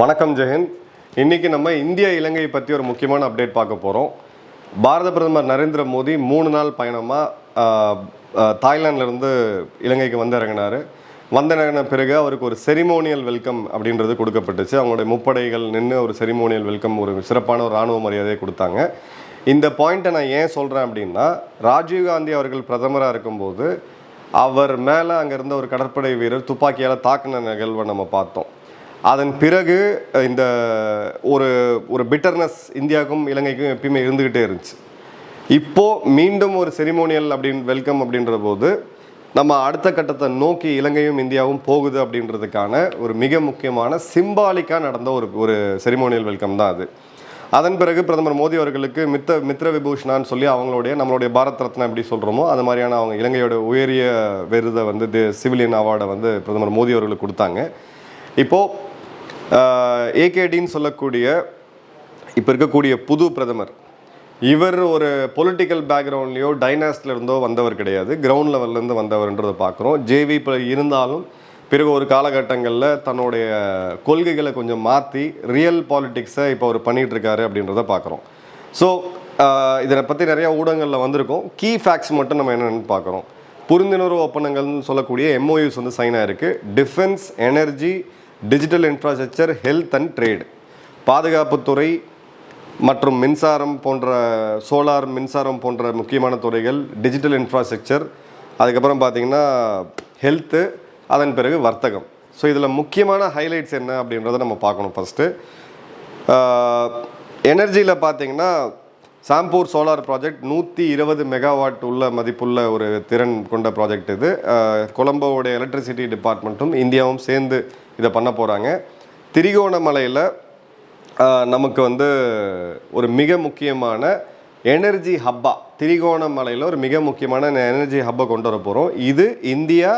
வணக்கம் ஜெகன் இன்னைக்கு நம்ம இந்தியா இலங்கை பற்றி ஒரு முக்கியமான அப்டேட் பார்க்க போகிறோம் பாரத பிரதமர் நரேந்திர மோடி மூணு நாள் பயணமாக தாய்லாந்துலேருந்து இலங்கைக்கு வந்து இறங்கினார் வந்த பிறகு அவருக்கு ஒரு செரிமோனியல் வெல்கம் அப்படின்றது கொடுக்கப்பட்டுச்சு. அவங்களுடைய முப்படைகள் நின்று ஒரு செரிமோனியல் வெல்கம் ஒரு சிறப்பான ஒரு ராணுவ மரியாதையை கொடுத்தாங்க. இந்த பாயிண்ட்டை நான் ஏன் சொல்கிறேன் அப்படின்னா ராஜீவ்காந்தி அவர்கள் பிரதமராக இருக்கும்போது அவர் மேலே அங்கே இருந்த ஒரு கடற்படை வீரர் துப்பாக்கியால் தாக்குன நிகழ்வை நம்ம பார்த்தோம். அதன் பிறகு இந்த ஒரு ஒரு பிட்டர்னஸ் இந்தியாவுக்கும் இலங்கைக்கும் எப்பயுமே இருந்துக்கிட்டே இருந்துச்சு. இப்போது மீண்டும் ஒரு செரிமோனியல் அப்படின்னு வெல்கம் அப்படின்ற போது நம்ம அடுத்த கட்டத்தை நோக்கி இலங்கையும் இந்தியாவும் போகுது அப்படின்றதுக்கான ஒரு மிக முக்கியமான சிம்பாலிக்காக நடந்த ஒரு ஒரு செரிமோனியல் வெல்கம் தான் அது. அதன் பிறகு பிரதமர் மோடி அவர்களுக்கு மித்த மித்ர விபூஷணான்னு சொல்லி அவங்களுடைய நம்மளுடைய பாரத் ரத்னா எப்படி சொல்கிறோமோ அது மாதிரியான அவங்க இலங்கையோட உயரிய விருதை வந்து சிவிலியன் அவார்டை வந்து பிரதமர் மோடி அவர்களுக்கு கொடுத்தாங்க. இப்போது ஏகேடின்னு சொல்லக்கூடிய இப்போ இருக்கக்கூடிய புது பிரதமர். இவர் ஒரு பொலிட்டிக்கல் பேக்ரவுண்ட்லேயோ டைனாஸ்டில் இருந்தோ வந்தவர் கிடையாது. கிரவுண்ட் லெவல்லேருந்து வந்தவர்ன்றதை பார்க்குறோம் ஜேவி இப்போ இருந்தாலும் பிறகு ஒரு காலகட்டங்களில் தன்னுடைய கொள்கைகளை கொஞ்சம் மாற்றி ரியல் பாலிட்டிக்ஸை இப்போ அவர் பண்ணிகிட்ருக்காரு அப்படின்றத பார்க்குறோம் ஸோ இதனை பற்றி நிறையா ஊடகங்களில் வந்திருக்கோம். கீ ஃபேக்ட்ஸ் மட்டும் நம்ம என்னென்னு பார்க்குறோம் புரிந்துணர்வு ஒப்பந்தங்கள்னு சொல்லக்கூடிய எம்ஓயூஸ் வந்து சைன் ஆயிருக்கு. Defence energy digital infrastructure health and trade பாதுகாப்புத்துறை மற்றும் மின்சாரம் போன்ற சோலார் மின்சாரம் போன்ற முக்கியமான துறைகள் டிஜிட்டல் இன்ஃப்ராஸ்ட்ரக்சர் அதுக்கப்புறம் பார்த்தீங்கன்னா ஹெல்த்து அதன் பிறகு வர்த்தகம். ஸோ இதில் முக்கியமான ஹைலைட்ஸ் என்ன அப்படின்றத நம்ம பார்க்கணும் ஃபஸ்ட்டு எனர்ஜியில் பார்த்தீங்கன்னா சாம்பூர் சோலார் ப்ராஜெக்ட் நூற்றி இருபது மெகாவாட் உள்ள மதிப்புள்ள ஒரு திறன் கொண்ட ப்ராஜெக்ட் இது. அஹ், கொலம்போவுடைய எலக்ட்ரிசிட்டி டிபார்ட்மெண்ட்டும் இந்தியாவும் சேர்ந்து இதை பண்ண போகிறாங்க திரிகோணமலையில் நமக்கு வந்து ஒரு மிக முக்கியமான எனர்ஜி ஹப்பா திரிகோணமலையில் ஒரு மிக முக்கியமான எனர்ஜி ஹப்பை கொண்டு வர போகிறோம் இது இந்தியா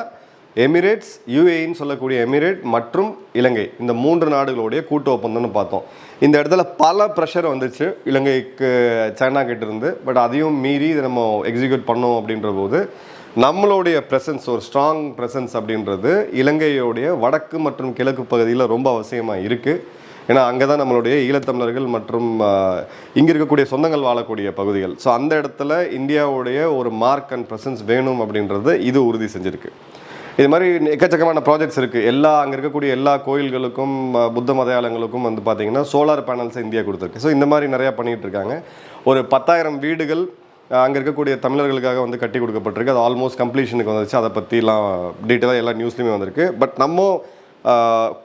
எமிரேட்ஸ் யூஏஇன்னு சொல்லக்கூடிய எமிரேட் மற்றும் இலங்கை. இந்த மூன்று நாடுகளுடைய கூட்டு ஒப்பந்தம்னு பார்த்தோம். இந்த இடத்துல பல ப்ரெஷர் வந்துச்சு. இலங்கைக்கு சைனா கிட்ட இருந்து. பட் அதையும் மீறி இதை நம்ம எக்ஸிக்யூட் பண்ணோம் அப்படின்ற போது நம்மளுடைய ப்ரெசன்ஸ் ஒரு ஸ்ட்ராங் ப்ரெசன்ஸ் அப்படின்றது இலங்கையோடைய வடக்கு மற்றும் கிழக்கு பகுதியில் ரொம்ப அவசியமாக இருக்குது ஏன்னா அங்கே தான் நம்மளுடைய ஈழத்தமிழர்கள் மற்றும் இங்கே இருக்கக்கூடிய சொந்தங்கள் வாழக்கூடிய பகுதிகள். ஸோ அந்த இடத்துல இந்தியாவுடைய ஒரு மார்க் அண்ட் ப்ரெசன்ஸ் வேணும் அப்படின்றத இது உறுதி செஞ்சுருக்கு. இது மாதிரி எக்கச்சக்கமான ப்ராஜெக்ட்ஸ் இருக்குது எல்லா அங்கே இருக்கக்கூடிய எல்லா கோயில்களுக்கும் புத்த மதையாளங்களுக்கும் வந்து பார்த்திங்கன்னா சோலார் பேனல்ஸை இந்தியா கொடுத்துருக்கு. ஸோ இந்த மாதிரி நிறையா பண்ணிகிட்டு இருக்காங்க. ஒரு பத்தாயிரம் வீடுகள் அங்கே இருக்கக்கூடிய தமிழர்களுக்காக வந்து கட்டி கொடுக்கப்பட்டிருக்கு. அது ஆல்மோஸ்ட் கம்ப்ளீஷனுக்கு வந்துச்சு அதை பற்றிலாம் டீட்டெயிலாக எல்லா நியூஸ்லையுமே வந்திருக்கு. பட் நம்ம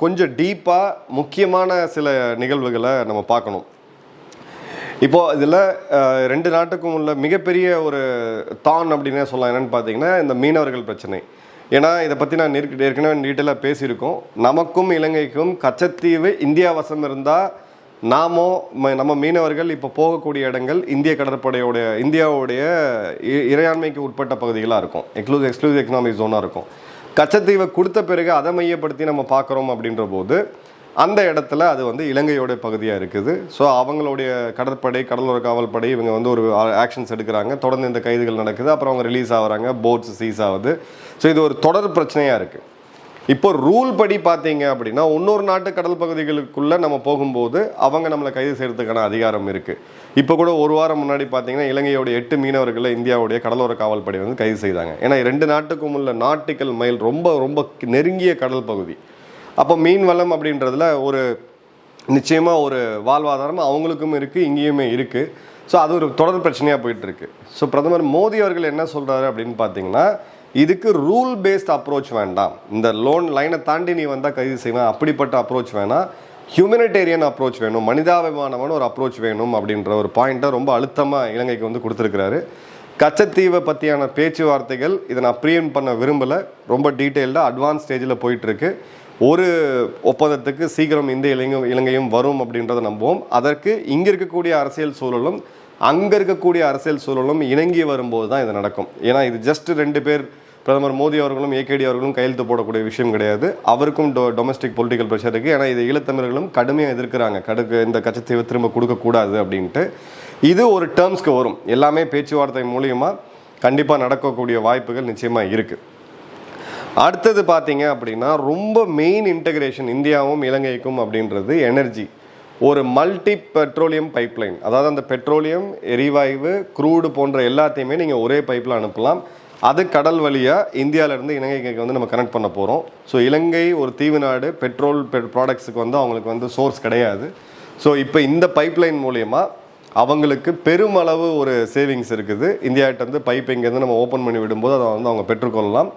கொஞ்சம் டீப்பாக முக்கியமான சில நிகழ்வுகளை நம்ம பார்க்கணும். இப்போது இதில் ரெண்டு நாட்டுக்கும் உள்ள மிகப்பெரிய ஒரு தான் அப்படின்னே சொல்லலாம். என்னென்னு பார்த்தீங்கன்னா இந்த மீனவர்கள் பிரச்சனை. ஏன்னா இதை பற்றி நான் ஏற்கனவே டீட்டெயிலாக பேசியிருக்கோம். நமக்கும் இலங்கைக்கும் கச்சத்தீவு இந்தியா வசம் இருந்தால் நாமோ ம- நம்ம மீனவர்கள் இப்போ போகக்கூடிய இடங்கள் இந்திய கடற்படையோடைய இந்தியாவுடைய இ- இறையாண்மைக்கு உட்பட்ட பகுதிகளாக இருக்கும். எக்ஸ்க்ளூசிவ் எக்ஸ்க்ளூசிவ் எக்கனாமிக் ஜோனாக இருக்கும். கச்சத்தீவை கொடுத்த பிறகு அதை மையப்படுத்தி நம்ம பார்க்குறோம் அப்படின்ற போது அந்த இடத்துல அது வந்து இலங்கையோட பகுதியாக இருக்குது. ஸோ அவங்களுடைய கடற்படை கடலோர காவல்படை இவங்க வந்து ஒரு ஆக்ஷன்ஸ் எடுக்கிறாங்க. தொடர்ந்து இந்த கைதுகள் நடக்குது. அப்புறம் அவங்க ரிலீஸ் ஆகிறாங்க. போட்ஸ் சீஸ் ஆகுது. ஸோ இது ஒரு தொடர் பிரச்சனையாக இருக்குது இப்போ ரூல் படி பார்த்தீங்க அப்படின்னா இன்னொரு நாட்டு கடல் பகுதிகளுக்குள்ளே நம்ம போகும்போது அவங்க நம்மளை கைது செய்கிறதுக்கான அதிகாரம் இருக்குது இப்போ கூட ஒரு வாரம் முன்னாடி பார்த்தீங்கன்னா இலங்கையோட எட்டு மீனவர்களை இந்தியாவுடைய கடலோர காவல்படை வந்து கைது செய்தாங்க. ஏன்னா ரெண்டு நாட்டுக்கும் உள்ள நாட்டிக்கல் மைல் ரொம்ப ரொம்ப நெருங்கிய கடல் பகுதி. அப்போ மீன் வளம் அப்படின்றதுல ஒரு நிச்சயமாக ஒரு வாழ்வாதாரம் அவங்களுக்கும் இருக்குது இங்கேயுமே இருக்குது ஸோ அது ஒரு தொடர் பிரச்சனையாக போயிட்டுருக்கு ஸோ பிரதமர் மோடி அவர்கள் என்ன சொல்கிறாரு அப்படின்னு பார்த்தீங்கன்னா இதுக்கு ரூல் பேஸ்ட் அப்ரோச் வேண்டாம். இந்த லோன் லைனை தாண்டி நீ வந்தால் கைது செய்வேன். அப்படிப்பட்ட அப்ரோச் வேணாம் ஹியூமனிடேரியன் அப்ரோச் வேணும். மனிதாபிமானமான ஒரு அப்ரோச் வேணும் அப்படின்ற ஒரு பாயிண்ட்டை ரொம்ப அழுத்தமாக இலங்கைக்கு வந்து கொடுத்துருக்கிறாரு. கச்சத்தீவை பற்றியான பேச்சுவார்த்தைகள் இதை நான் ப்ரீஎம் பண்ண விரும்பலை. ரொம்ப டீட்டெயில்டாக அட்வான்ஸ் ஸ்டேஜில் போயிட்டுருக்கு. ஒரு ஒப்பந்தத்துக்கு சீக்கிரம் இந்த இலங்கை இலங்கையும் வரும் அப்படின்றத நம்புவோம். அதற்கு இங்கே இருக்கக்கூடிய அரசியல் சூழலும் அங்கே இருக்கக்கூடிய அரசியல் சூழலும் இணங்கி வரும்போது தான் இது நடக்கும். ஏன்னா இது ஜஸ்ட் ரெண்டு பேர் பிரதமர் மோடி அவர்களும் ஏகேடி அவர்களும் கையெழுத்து போடக்கூடிய விஷயம் கிடையாது. அவருக்கும் டொ டொமஸ்டிக் பொலிட்டிக்கல் ப்ரெஷர் இருக்குது ஏன்னா இது ஈழத்தமிழர்களும் கடுமையாக எதிர்க்கிறாங்க. கடுக்கு இந்த கச்சத்தீவை திரும்ப கொடுக்கக்கூடாது அப்படின்ட்டு. இது ஒரு டேர்ம்ஸ்க்கு வரும். எல்லாமே பேச்சுவார்த்தை மூலியமாக கண்டிப்பாக நடக்கக்கூடிய வாய்ப்புகள் நிச்சயமாக இருக்குது அடுத்தது பார்த்தீங்க அப்படின்னா ரொம்ப மெயின் இன்டகிரேஷன் இந்தியாவும் இலங்கைக்கும் அப்படின்றது எனர்ஜி ஒரு மல்டி பெட்ரோலியம் பைப்லைன் அதாவது அந்த பெட்ரோலியம் எரிவாயு க்ரூடு போன்ற எல்லாத்தையுமே நீங்கள் ஒரே பைப்பில் அனுப்பலாம். அது கடல் வழியாக இந்தியாவிலேருந்து இலங்கைக்கு வந்து நம்ம கனெக்ட் பண்ண போகிறோம் ஸோ இலங்கை ஒரு தீவு நாடு பெட்ரோல் ப்ராடக்ட்ஸுக்கு வந்து அவங்களுக்கு வந்து சோர்ஸ் கிடையாது. ஸோ இப்போ இந்த பைப்லைன் மூலயமா அவங்களுக்கு பெருமளவு ஒரு சேவிங்ஸ் இருக்குது. இந்தியாகிட்ட வந்து பைப் இங்கேருந்து நம்ம ஓப்பன் பண்ணி விடும்போது அதை வந்து அவங்க பெற்றுக்கொள்ளலாம்.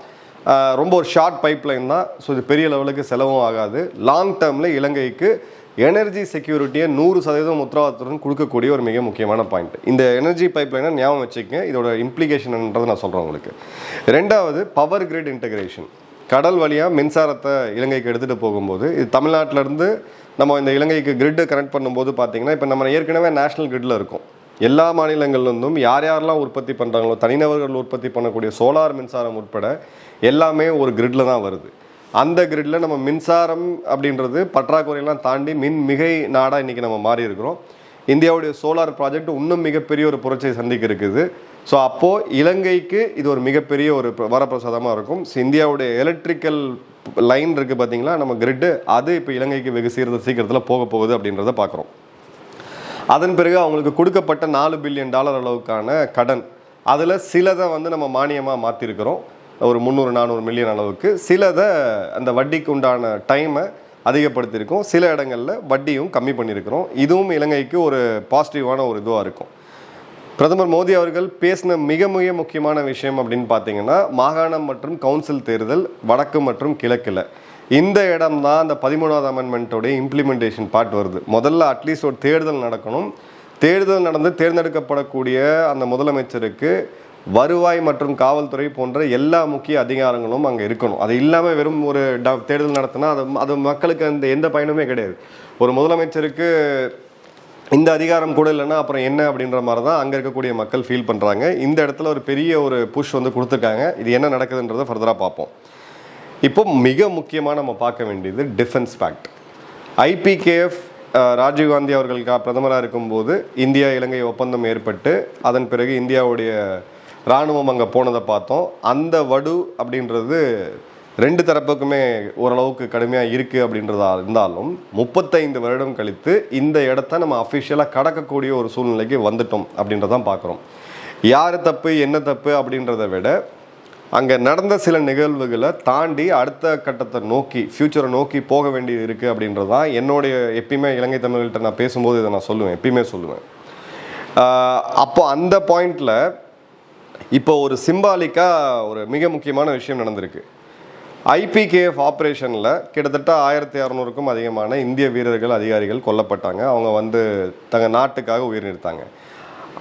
ரொம்ப ஒரு ஷார்ட் பைப்லைன் தான். ஸோ இது பெரிய லெவலுக்கு செலவும் ஆகாது. லாங் டேர்மில் இலங்கைக்கு எனர்ஜி செக்யூரிட்டியை நூறு சதவீதம் உத்தரவாதத்துடன் கொடுக்கக்கூடிய ஒரு மிக முக்கியமான பாயிண்ட் இந்த எனர்ஜி பைப்லைனை ஞாபகம் வச்சுக்கங்க. இதோட இம்ப்ளிகேஷன்ன்றதை நான் சொல்கிறேன் உங்களுக்கு. ரெண்டாவது பவர் கிரிட் இன்டகிரேஷன் கடல் வழியாக மின்சாரத்தை இலங்கைக்கு எடுத்துகிட்டு போகும்போது இது தமிழ்நாட்டிலேருந்து நம்ம இந்த இலங்கைக்கு கிரிட்டு கனெக்ட் பண்ணும்போது பார்த்திங்கன்னா இப்போ நம்ம ஏற்கனவே நேஷனல் கிரிட்டில் இருக்கும். எல்லா மாநிலங்கள்லேருந்தும் யார் யாரெல்லாம் உற்பத்தி பண்ணுறாங்களோ தனிநபர்கள் உற்பத்தி பண்ணக்கூடிய சோலார் மின்சாரம் உட்பட எல்லாமே ஒரு கிரிட்டில் தான் வருது. அந்த கிரிட்ல நம்ம மின்சாரம் அப்படின்றது பற்றாக்குறையெல்லாம் தாண்டி மின் மிகை நாடாக இன்றைக்கி நம்ம மாறி இருக்கிறோம் இந்தியாவுடைய சோலார் ப்ராஜெக்ட் இன்னும் மிகப்பெரிய ஒரு புரட்சியை சந்திக்க இருக்குது ஸோ அப்போது இலங்கைக்கு இது ஒரு மிகப்பெரிய ஒரு வரப்பிரசாதமாக இருக்கும். இந்தியாவுடைய எலக்ட்ரிக்கல் லைன் இருக்குது பார்த்தீங்களா நம்ம கிரிட்டு அது இப்போ இலங்கைக்கு வெகு சீக்கிர சீக்கிரத்தில் போக போகுது அப்படின்றத பார்க்குறோம் அதன் பிறகு அவங்களுக்கு கொடுக்கப்பட்ட நாலு பில்லியன் டாலர் அளவுக்கான கடன். அதில் சிலதை வந்து நம்ம மானியமாக மாற்றிருக்கிறோம் ஒரு முந்நூறு நானூறு மில்லியன் அளவுக்கு சிலதை அந்த வட்டிக்கு உண்டான டைமை அதிகப்படுத்தியிருக்கோம். சில இடங்களில் வட்டியும் கம்மி பண்ணியிருக்கிறோம். இதுவும் இலங்கைக்கு ஒரு பாசிட்டிவான ஒரு இதுவாக இருக்கும். பிரதமர் மோடி அவர்கள் பேசின மிக மிக முக்கியமான விஷயம் அப்படின்னு பார்த்தீங்கன்னா மாகாணம் மற்றும் கவுன்சில் தேர்தல் வடக்கு மற்றும் கிழக்கில். இந்த இடம் தான் அந்த பதிமூணாவது அமெண்ட்மெண்ட்டோடைய இம்ப்ளிமெண்டேஷன் பார்ட் வருது. முதல்ல அட்லீஸ்ட் ஒரு தேர்தல் நடக்கணும். தேர்தல் நடந்து தேர்ந்தெடுக்கப்படக்கூடிய அந்த முதலமைச்சருக்கு வருவாய் மற்றும் காவல்துறை போன்ற எல்லா முக்கிய அதிகாரங்களும் அங்கே இருக்கணும். அது இல்லாமல் வெறும் ஒரு ட- தேர்தல் நடத்தினா அது அது மக்களுக்கு அந்த எந்த பயனுமே கிடையாது. ஒரு முதலமைச்சருக்கு இந்த அதிகாரம் கூட இல்லைன்னா அப்புறம் என்ன அப்படின்ற மாதிரி தான் அங்கே இருக்கக்கூடிய மக்கள் ஃபீல் பண்ணுறாங்க இந்த இடத்துல ஒரு பெரிய ஒரு புஷ் வந்து கொடுத்துருக்காங்க. இது என்ன நடக்குதுன்றதை ஃபர்தராக பார்ப்போம். இப்போ மிக முக்கியமாக நம்ம பார்க்க வேண்டியது டிஃபென்ஸ் பேக்ட் ஐபிகேஎஃப் ராஜீவ்காந்தி அவர்களுக்கு பிரதமராக இருக்கும்போது இந்தியா இலங்கை ஒப்பந்தம் ஏற்பட்டு அதன் பிறகு இந்தியாவுடைய இராணுவம் அங்கே போனதை பார்த்தோம். அந்த வடு அப்படின்றது ரெண்டு தரப்புக்குமே ஓரளவுக்கு கடுமையாக இருக்குது அப்படின்றதா இருந்தாலும் முப்பத்தைந்து வருடம் கழித்து இந்த இடத்த நம்ம அஃபிஷியலாக கடக்கக்கூடிய ஒரு சூழ்நிலைக்கு வந்துட்டோம் அப்படின்றதான் பார்க்குறோம். யார் தப்பு என்ன தப்பு அப்படின்றத விட அங்கே நடந்த சில நிகழ்வுகளை தாண்டி அடுத்த கட்டத்தை நோக்கி ஃப்யூச்சரை நோக்கி போக வேண்டியது இருக்குது அப்படின்றது தான் என்னுடைய எப்பயுமே இலங்கை தமிழர்கள்ட்ட நான் பேசும்போது இதை நான் சொல்லுவேன் எப்பயுமே சொல்லுவேன். அப்போ அந்த பாயிண்டில் இப்போ ஒரு சிம்பாலிக்காக ஒரு மிக முக்கியமான விஷயம் நடந்திருக்கு. ஐபிகேஎஃப் ஆப்ரேஷனில் கிட்டத்தட்ட ஆயிரத்தி அறநூறுக்கும் அதிகமான இந்திய வீரர்கள் அதிகாரிகள் கொல்லப்பட்டாங்க. அவங்க வந்து தங்கள் நாட்டுக்காக உயிர் நிறுத்தாங்க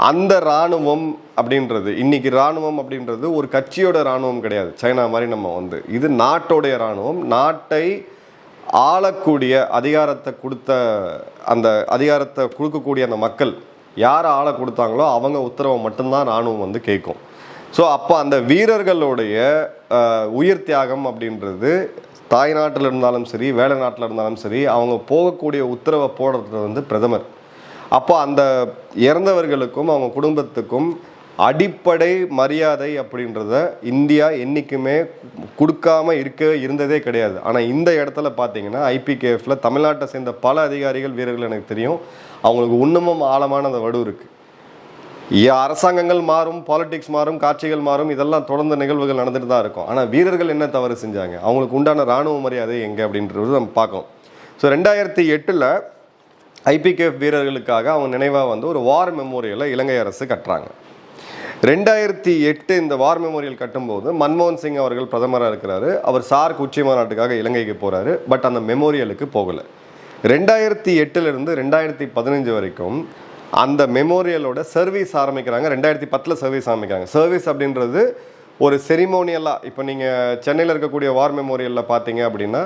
அந்த இராணுவம் அப்படின்றது இன்னைக்கு இராணுவம் அப்படின்றது ஒரு கட்சியோட இராணுவம் கிடையாது. சைனா மாதிரி நம்ம வந்து. இது நாட்டோடைய இராணுவம். நாட்டை ஆளக்கூடிய அதிகாரத்தை கொடுத்த அந்த அதிகாரத்தை கொடுக்கக்கூடிய அந்த மக்கள் யார் ஆளை கொடுத்தாங்களோ அவங்க உத்தரவை மட்டும்தான் இராணுவம் வந்து கேட்கும். ஸோ அப்போ அந்த வீரர்களுடைய உயிர் தியாகம் அப்படின்றது தாய் நாட்டில் இருந்தாலும் சரி வேலை நாட்டில் இருந்தாலும் சரி அவங்க போகக்கூடிய உத்தரவை போடுறது வந்து பிரதமர். அப்போ அந்த இறந்தவர்களுக்கும் அவங்க குடும்பத்துக்கும் அடிப்படை மரியாதை அப்படின்றத இந்தியா என்றைக்குமே கொடுக்காம இருக்க இருந்ததே கிடையாது. ஆனால் இந்த இடத்துல பார்த்தீங்கன்னா ஐபிகேஎஃப்ல தமிழ்நாட்டை சேர்ந்த பல அதிகாரிகள் வீரர்கள் எனக்கு தெரியும். அவங்களுக்கு இன்னமும் ஆழமான அந்த வடு இருக்குது அரசாங்கங்கள் மாறும் பாலிடிக்ஸ் மாறும் காட்சிகள் மாறும் இதெல்லாம் தொடர்ந்து நிகழ்வுகள் நடந்துட்டு தான் இருக்கும். ஆனால் வீரர்கள் என்ன தவறு செஞ்சாங்க? அவங்களுக்கு உண்டான ராணுவ மரியாதை எங்கே அப்படின்றது நம்ம பார்க்கணும். ஸோ ரெண்டாயிரத்தி எட்டில் ஐபிகேஎஃப் வீரர்களுக்காக அவங்க நினைவாக வந்து ஒரு வார் மெமோரியலை இலங்கை அரசு கட்டுறாங்க. ரெண்டாயிரத்தி எட்டு இந்த வார் மெமோரியல் கட்டும்போது மன்மோகன் சிங் அவர்கள் பிரதமராக இருக்கிறாரு. அவர் சார்க் உச்சி மாநாட்டுக்காக இலங்கைக்கு போகிறாரு பட் அந்த மெமோரியலுக்கு போகலை. ரெண்டாயிரத்தி எட்டுலேருந்து ரெண்டாயிரத்தி பதினஞ்சு வரைக்கும் அந்த மெமோரியலோட சர்வீஸ் ஆரம்பிக்கிறாங்க. ரெண்டாயிரத்தி பத்தில் சர்வீஸ் ஆரம்பிக்கிறாங்க. சர்வீஸ் அப்படின்றது ஒரு செரிமோனியலாக இப்போ நீங்கள் சென்னையில் இருக்கக்கூடிய வார் மெமோரியலில் பார்த்தீங்க அப்படின்னா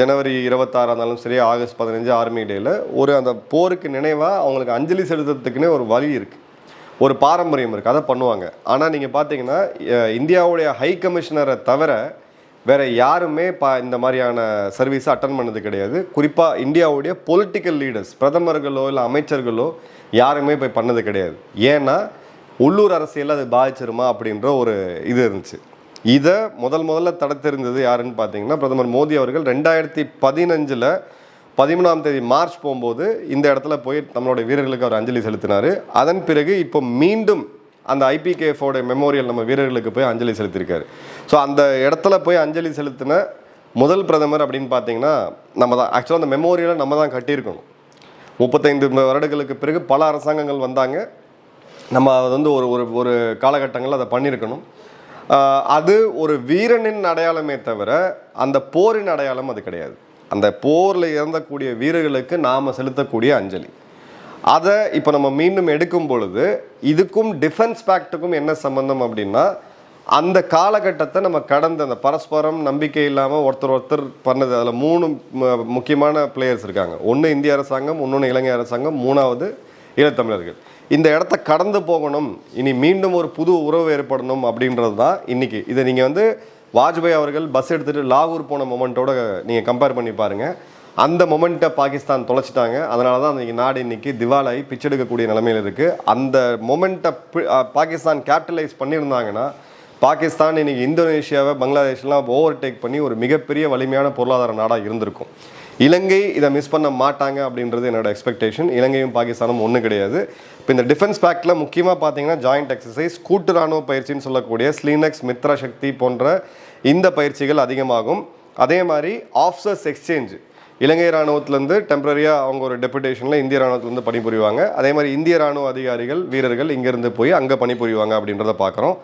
ஜனவரி இருபத்தாறாக இருந்தாலும் சரி ஆகஸ்ட் பதினஞ்சு ஆர்மி டேயில் ஒரு அந்த போருக்கு நினைவாக அவங்களுக்கு அஞ்சலி செலுத்துறதுக்குன்னே ஒரு வழி இருக்குது ஒரு பாரம்பரியம் இருக்குது அதை பண்ணுவாங்க. ஆனால் நீங்கள் பார்த்தீங்கன்னா இந்தியாவுடைய ஹை கமிஷனரை தவிர வேற யாருமே பா இந்த மாதிரியான சர்வீஸை அட்டன் பண்ணது கிடையாது. குறிப்பாக இந்தியாவுடைய பொலிட்டிக்கல் லீடர்ஸ் பிரதமர்களோ இல்லை அமைச்சர்களோ யாருமே போய் பண்ணது கிடையாது. ஏன்னா உள்ளூர் அரசியல் அது பாதிச்சிருமா அப்படின்ற ஒரு இது இருந்துச்சு. இதை முதல் முதல்ல தடுத்திருந்தது யாருன்னு பார்த்தீங்கன்னா பிரதமர் மோடி அவர்கள் ரெண்டாயிரத்தி பதினஞ்சில் பதிமூணாம் தேதி மார்ச் போகும்போது இந்த இடத்துல போய் நம்மளுடைய வீரர்களுக்கு அவர் அஞ்சலி செலுத்தினார். அதன் பிறகு இப்போ மீண்டும் அந்த ஐபிகேஃபோட மெமோரியல் நம்ம வீரர்களுக்கு போய் அஞ்சலி செலுத்தியிருக்காரு. ஸோ அந்த இடத்துல போய் அஞ்சலி செலுத்தின முதல் பிரதமர் அப்படின்னு பார்த்தீங்கன்னா நம்ம தான். ஆக்சுவலாக அந்த மெமோரியலை நம்ம தான் கட்டியிருக்கணும். முப்பத்தைந்து வருடங்களுக்கு பிறகு பல அரசாங்கங்கள் வந்தாங்க. நம்ம அது வந்து ஒரு ஒரு ஒரு காலகட்டங்களில் அதை பண்ணியிருக்கணும். அது ஒரு வீரனின் அடையாளமே தவிர அந்த போரின் அடையாளம் அது கிடையாது. அந்த போரில் இறந்தக்கூடிய வீரர்களுக்கு நாம் செலுத்தக்கூடிய அஞ்சலி. அதை இப்போ நம்ம மீண்டும் எடுக்கும் பொழுது இதுக்கும் டிஃபென்ஸ் பேக்ட்டுக்கும் என்ன சம்பந்தம் அப்படின்னா அந்த காலகட்டத்தை நம்ம கடந்த அந்த பரஸ்பரம் நம்பிக்கை இல்லாமல் ஒருத்தர் ஒருத்தர் பண்ணது அதில் மூணு முக்கியமான பிளேயர்ஸ் இருக்காங்க. ஒன்று இந்திய அரசாங்கம் இன்னொன்று இலங்கை அரசாங்கம் மூணாவது ஈழத்தமிழர்கள் இந்த இடத்த கடந்து போகணும் இனி மீண்டும் ஒரு புது உறவு ஏற்படணும் அப்படின்றது தான் இன்றைக்கி இதை நீங்கள் வந்து வாஜ்பாய் அவர்கள் பஸ் எடுத்துகிட்டு லாகூர் போன மொமெண்ட்டோட நீங்கள் கம்பேர் பண்ணி பாருங்கள் அந்த மொமெண்ட்டை பாகிஸ்தான் தொலைச்சிட்டாங்க. அதனால தான் இன்றைக்கி நாடு இன்றைக்கி திவாலாகி பிச்செடுக்கக்கூடிய நிலைமையில் இருக்குது அந்த மொமெண்ட்டை பாகிஸ்தான் கேபிட்டலைஸ் பண்ணியிருந்தாங்கன்னா பாகிஸ்தான் இன்றைக்கி இந்தோனேஷியாவை பங்களாதேஷ்லாம் ஓவர் டேக் பண்ணி ஒரு மிகப்பெரிய வலிமையான பொருளாதார நாடாக இருந்திருக்கும். இலங்கை இதை மிஸ் பண்ண மாட்டாங்க அப்படின்றது என்னோட எக்ஸ்பெக்டேஷன் இலங்கையும் பாகிஸ்தானும் ஒன்றும் கிடையாது. இப்போ இந்த டிஃபென்ஸ் பேக்டில் முக்கியமாக பார்த்தீங்கன்னா ஜாயிண்ட் எக்ஸசைஸ் கூட்டு ராணுவ பயிற்சின்னு சொல்லக்கூடிய ஸ்லீனக்ஸ் மித்ரா சக்தி போன்ற இந்த பயிற்சிகள் அதிகமாகும். அதே மாதிரி ஆஃப்சர்ஸ் எக்ஸ்சேஞ்ச் இலங்கை ராணுவத்திலேருந்து டெம்பரரியாக அவங்க ஒரு டெபுடேஷனில் இந்திய ராணுவத்திலேருந்து பணிபுரிவாங்க. அதே மாதிரி இந்திய ராணுவ அதிகாரிகள் வீரர்கள் இங்கேருந்து போய் அங்கே பணிபுரிவாங்க அப்படின்றத பார்க்குறோம்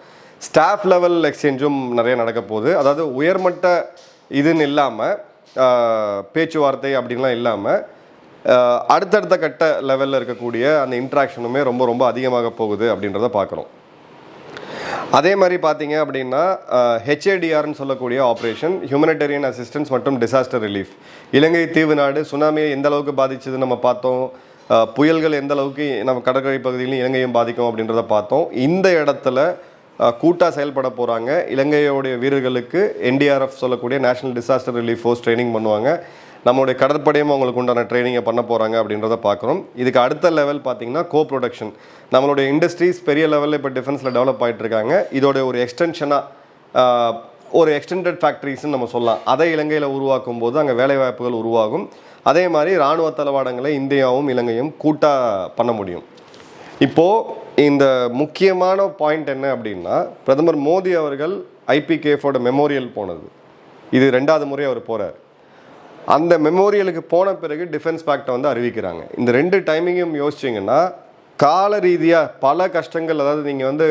ஸ்டாஃப் லெவல் எக்ஸ்சேஞ்சும் நிறைய நடக்க போகுது. அதாவது உயர்மட்ட இதுன்னு இல்லாமல் பேச்சுவார்த்தை அப்படின்லாம் இல்லாமல் அடுத்தடுத்த கட்ட லெவலில் இருக்கக்கூடிய அந்த இன்ட்ராக்ஷனுமே ரொம்ப ரொம்ப அதிகமாக போகுது அப்படின்றத பார்க்குறோம் அதே மாதிரி பார்த்தீங்க அப்படின்னா ஹெச்ஏடிஆர்னு சொல்லக்கூடிய ஆப்ரேஷன் ஹியூமனிடேரியன் அசிஸ்டன்ஸ் மற்றும் டிசாஸ்டர் ரிலீஃப் இலங்கை தீவு நாடு சுனாமியை எந்த அளவுக்கு பாதிச்சது நம்ம பார்த்தோம். புயல்கள் எந்த அளவுக்கு நம்ம கடற்கரை பகுதியிலும் இலங்கையும் பாதிக்கும் அப்படின்றத பார்த்தோம். இந்த இடத்துல கூட்டாக செயல்பட போகிறாங்க இலங்கையோடைய வீரர்களுக்கு என்டிஆர்எஃப் சொல்லக்கூடிய national disaster relief force training பண்ணுவாங்க. நம்மளுடைய கடற்படையும் அவங்களுக்கு உண்டான ட்ரைனிங்கை பண்ண போகிறாங்க அப்படின்றத பார்க்குறோம். இதுக்கு அடுத்த லெவல் பார்த்தீங்கன்னா கோ ப்ரொடக்ஷன் நம்மளுடைய இண்டஸ்ட்ரீஸ் பெரிய லெவலில் இப்போ டிஃபென்ஸில் டெவலப் ஆகிட்டு இருக்காங்க. இதோட ஒரு எக்ஸ்டென்ஷனாக ஒரு எக்ஸ்டெண்டட் ஃபேக்ட்ரிஸ்னு நம்ம சொல்லலாம். அதை இலங்கையில் உருவாக்கும் போது அங்கே வேலைவாய்ப்புகள் உருவாகும். அதே மாதிரி இராணுவ தளவாடங்களை இந்தியாவும் இலங்கையும் கூட்டாக பண்ண முடியும். இப்போது இந்த முக்கியமான பாயிண்ட் என்ன அப்படின்னா பிரதமர் மோடி அவர்கள் ஐபிகேஃபோட மெமோரியல் போனது. இது ரெண்டாவது முறை அவர் போகிறார் அந்த மெமோரியலுக்கு போன பிறகு டிஃபென்ஸ் பேக்டை வந்து அறிவிக்கிறாங்க. இந்த ரெண்டு டைமிங்கும் யோசிச்சிங்கன்னா கால ரீதியாக பல கஷ்டங்கள் அதாவது நீங்கள் வந்து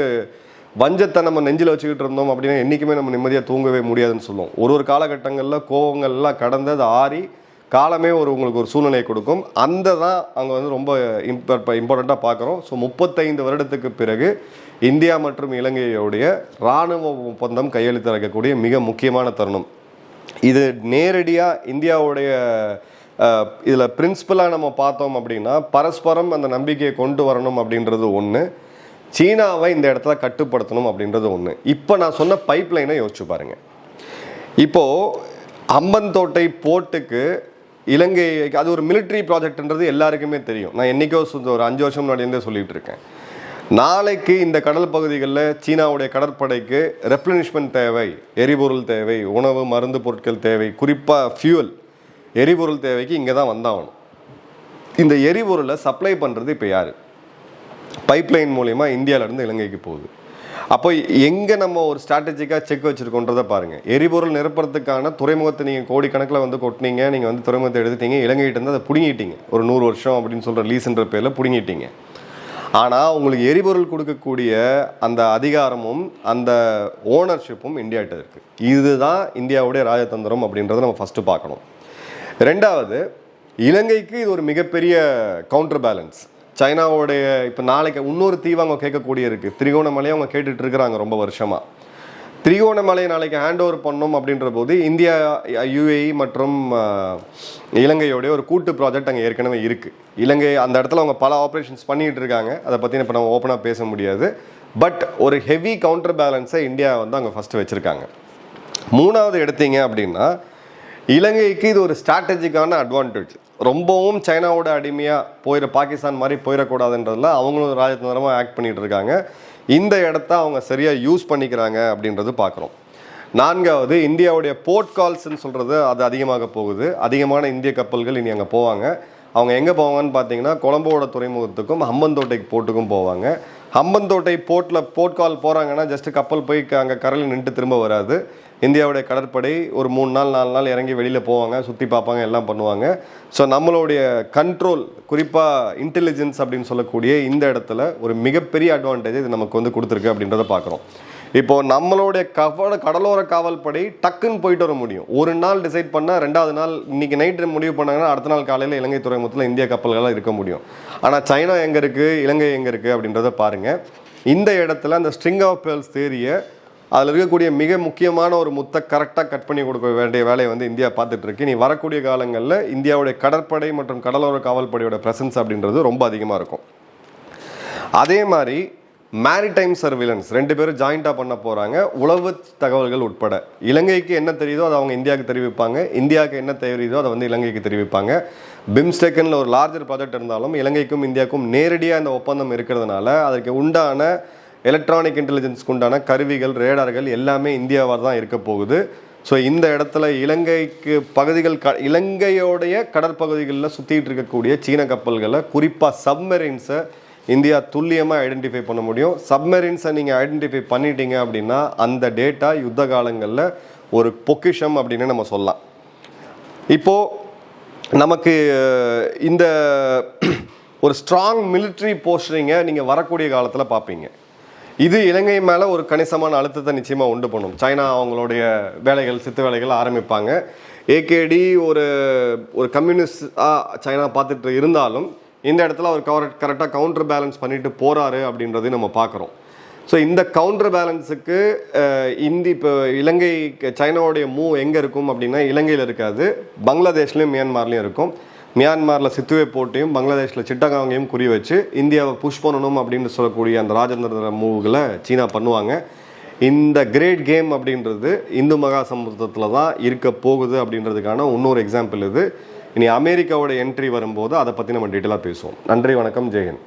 வஞ்சத்தை நம்ம நெஞ்சில் வச்சுக்கிட்டு இருந்தோம் அப்படின்னா என்றைக்குமே நம்ம நிம்மதியாக தூங்கவே முடியாதுன்னு சொல்லுவோம். ஒரு ஒரு காலகட்டங்களில் கோவங்கள்லாம் கடந்து அது ஆறி காலமே ஒரு உங்களுக்கு ஒரு சூழ்நிலையை கொடுக்கும். அந்த தான் அங்கே வந்து ரொம்ப இம்ப இம்பார்ட்டண்ட்டாக பார்க்குறோம். ஸோ முப்பத்தைந்து வருடத்துக்கு பிறகு இந்தியா மற்றும் இலங்கையுடைய இராணுவ ஒப்பந்தம் கையெழுத்து வைக்கக்கூடிய மிக முக்கியமான தருணம். இது நேரடியாக இந்தியாவுடைய இதில் பிரின்சிபலாக நம்ம பார்த்தோம் அப்படின்னா பரஸ்பரம் அந்த நம்பிக்கையை கொண்டு வரணும் அப்படின்றது ஒன்று சீனாவை இந்த இடத்துல கட்டுப்படுத்தணும் அப்படின்றது ஒன்று இப்போ நான் சொன்ன பைப் லைனை யோசிச்சு பாருங்கள் இப்போது அம்பந்தோட்டை போர்ட்டுக்கு இலங்கை அது ஒரு மிலிட்ரி ப்ராஜெக்ட்ன்றது எல்லாருக்குமே தெரியும். நான் என்றைக்கோ ஒரு அஞ்சு வருஷம் முன்னாடியிருந்தே சொல்லிகிட்டு இருக்கேன். நாளைக்கு இந்த கடல் பகுதிகளில் சீனாவுடைய கடற்படைக்கு ரெப்ளனிஷ்மெண்ட் தேவை எரிபொருள் தேவை உணவு மருந்து பொருட்கள் தேவை குறிப்பாக ஃபியூல் எரிபொருள் தேவைக்கு இங்கே தான் வந்தாகணும். இந்த எரிபொருளை சப்ளை பண்ணுறது இப்போ யார்? பைப்லைன் மூலிமா இந்தியாவிலேருந்து இலங்கைக்கு போகுது. அப்போ எங்கே நம்ம ஒரு ஸ்ட்ராட்டஜிக்காக செக் வச்சுருக்கோன்றதை பாருங்கள் எரிபொருள் நிரப்புறதுக்கான துறைமுகத்தை நீங்கள் கோடிக்கணக்கில் வந்து கொட்டினீங்க நீங்கள் வந்து துறைமுகத்தை எடுத்துட்டீங்க இலங்கைகிட்ட இருந்து அதை பிடுங்கிட்டீங்க. ஒரு நூறு வருஷம் அப்படின்னு சொல்கிற லீஸ்ன்ற பேரில் பிடுங்கிட்டீங்க. ஆனால் உங்களுக்கு எரிபொருள் கொடுக்கக்கூடிய அந்த அதிகாரமும் அந்த ஓனர்ஷிப்பும் இந்தியாட்ட இருக்குது இதுதான் இந்தியாவுடைய ராஜதந்திரம் அப்படின்றத நம்ம ஃபஸ்ட்டு பார்க்கணும். ரெண்டாவது இலங்கைக்கு இது ஒரு மிகப்பெரிய கவுண்டர் பேலன்ஸ் சைனாவுடைய இப்போ நாளைக்கு இன்னொரு தீவு அவங்க கேட்கக்கூடிய இருக்குது திரிகோணமலையை அவங்க கேட்டுட்டு இருக்கிறாங்க ரொம்ப வருஷமாக திரிகோணமலையை நாளைக்கு ஹேண்ட் ஓவர் பண்ணோம் அப்படின்ற போது இந்தியா யுஏஇ மற்றும் இலங்கையோடைய ஒரு கூட்டு ப்ராஜெக்ட் அங்கே ஏற்கனவே இருக்குது இலங்கை அந்த இடத்துல அவங்க பல ஆப்ரேஷன்ஸ் பண்ணிகிட்டு இருக்காங்க. அதை பற்றி இப்போ நம்ம ஓப்பனாக பேச முடியாது. பட் ஒரு ஹெவி கவுண்டர் பேலன்ஸை இந்தியா வந்து அங்கே ஃபஸ்ட்டு வச்சுருக்காங்க. மூணாவது எடுத்தீங்க அப்படின்னா இலங்கைக்கு இது ஒரு ஸ்ட்ராட்டஜிக்கான அட்வான்டேஜ் ரொம்பவும் சைனாவோட அடிமையாக போயிட பாகிஸ்தான் மாதிரி போயிடக்கூடாதுன்றதுல அவங்களும் ராஜதந்திரமாக ஆக்ட் பண்ணிகிட்டு இருக்காங்க. இந்த இடத்த அவங்க சரியாக யூஸ் பண்ணிக்கிறாங்க அப்படின்றது பார்க்குறோம். நான்காவது இந்தியாவுடைய போர்ட் கால்ஸ்ன்னு சொல்கிறது அது அதிகமாக போகுது. அதிகமான இந்திய கப்பல்கள் இனி அங்கே போவாங்க. அவங்க எங்கே போவாங்கன்னு பார்த்தீங்கன்னா கொழம்போட துறைமுகத்துக்கும் ஹம்பந்தோட்டைக்கு போர்ட்டுக்கும் போவாங்க. ஹம்பந்தோட்டை போர்ட்டில் போர்ட் கால் போகிறாங்கன்னா ஜஸ்ட் கப்பல் போய் அங்கே கரையில் நின்று திரும்ப வராது. இந்தியாவுடைய கடற்படை ஒரு மூணு நாள் நாலு நாள் இறங்கி வெளியில் போவாங்க சுற்றி பார்ப்பாங்க எல்லாம் பண்ணுவாங்க. ஸோ நம்மளுடைய கண்ட்ரோல் குறிப்பாக இன்டெலிஜென்ஸ் அப்படின்னு சொல்லக்கூடிய இந்த இடத்துல ஒரு மிகப்பெரிய அட்வான்டேஜ் இது நமக்கு வந்து கொடுத்துருக்கு அப்படின்றத பார்க்குறோம் இப்போ நம்மளுடைய கவல கடலோர காவல்படை டக்குன்னு போயிட்டு வர முடியும். ஒரு நாள் டிசைட் பண்ணால் ரெண்டாவது நாள் இன்னைக்கு நைட்டு முடிவு பண்ணாங்கன்னா அடுத்த நாள் காலையில் இலங்கை துறைமுகத்தில் இந்திய கப்பல்களாக இருக்க முடியும். ஆனால் சைனா எங்கே இருக்குது இலங்கை எங்கே இருக்குது அப்படின்றத பாருங்கள் இந்த இடத்துல அந்த ஸ்ட்ரிங் ஆஃப் பேர்ல்ஸ் தேரியை அதில் இருக்கக்கூடிய மிக முக்கியமான ஒரு முத்தை கரெக்டாக கட் பண்ணி கொடுக்க வேண்டிய வேலையை வந்து இந்தியா பார்த்துட்டு இருக்கு. நீ வரக்கூடிய காலங்களில் இந்தியாவுடைய கடற்படை மற்றும் கடலோர காவல்படையோட பிரசன்ஸ் அப்படின்றது ரொம்ப அதிகமாக இருக்கும். அதே மாதிரி மேரிடைம் சர்வேலன்ஸ் ரெண்டு பேரும் ஜாயிண்டாக பண்ண போகிறாங்க உளவு தகவல்கள் உட்பட. இலங்கைக்கு என்ன தெரியுதோ அதை அவங்க இந்தியாவுக்கு தெரிவிப்பாங்க. இந்தியாவுக்கு என்ன தெரியுதோ அதை வந்து இலங்கைக்கு தெரிவிப்பாங்க. பிம்ஸ்டெக்கனில் ஒரு லார்ஜர் ப்ராஜெக்ட் இருந்தாலும் இலங்கைக்கும் இந்தியாவுக்கும் நேரடியாக இந்த ஒப்பந்தம் இருக்கிறதுனால அதற்கு உண்டான எலக்ட்ரானிக் இன்டெலிஜென்ஸ்க்கு உண்டான கருவிகள் ரேடார்கள் எல்லாமே இந்தியாவாக தான் இருக்க போகுது. ஸோ இந்த இடத்துல இலங்கைக்கு பகுதிகள் க இலங்கையோடைய கடற்பகுதிகளில் சுற்றிட்டு இருக்கக்கூடிய சீன கப்பல்களை குறிப்பாக சப்மெரின்ஸை இந்தியா துல்லியமாக ஐடென்டிஃபை பண்ண முடியும். சப்மெரின்ஸை நீங்கள் ஐடென்டிஃபை பண்ணிட்டீங்க அப்படின்னா அந்த டேட்டா யுத்த காலங்களில் ஒரு பொக்கிஷம் அப்படின்னு நம்ம சொல்லலாம். இப்போது நமக்கு இந்த ஒரு ஸ்ட்ராங் மிலிட்ரி போஸ்டரிங்கை நீங்கள் வரக்கூடிய காலத்தில் பார்ப்பீங்க. இது இலங்கை மேலே ஒரு கணிசமான அழுத்தத்தை நிச்சயமாக உண்டு பண்ணும். சைனா அவங்களுடைய வேலைகள் சித்து வேலைகள் ஆரம்பிப்பாங்க. ஏகேடி ஒரு ஒரு கம்யூனிஸ்டாக சைனா பார்த்துட்டு இருந்தாலும் இந்த இடத்துல அவர் கரெக்ட் கரெக்டாக கவுண்டர் பேலன்ஸ் பண்ணிட்டு போகிறாரு அப்படின்றதையும் நம்ம பார்க்குறோம். ஸோ இந்த கவுண்டர் பேலன்ஸுக்கு இந்தி இப்போ இலங்கை சைனாவுடைய மூவ் எங்கே இருக்கும் அப்படின்னா இலங்கையில் இருக்காது. பங்களாதேஷ்லேயும் மியான்மார்லேயும் இருக்கும். மியான்மாரில் சித்துவே போட்டையும் பங்களாதேஷில் சிட்டகாங்கையும் குறி வச்சு இந்தியாவை புஷ் பண்ணணும் அப்படின்னு சொல்லக்கூடிய அந்த ராஜேந்திர மூவ்களை சீனா பண்ணுவாங்க. இந்த கிரேட் கேம் அப்படின்றது இந்து மகா சமுத்திரத்தில் தான் இருக்க போகுது அப்படின்றதுக்கான இன்னொரு எக்ஸாம்பிள் இது. இனி அமெரிக்காவோட என்ட்ரி வரும்போது அதை பற்றி நம்ம டீட்டெயிலாக பேசுவோம். நன்றி வணக்கம் ஜெயஹிந்த்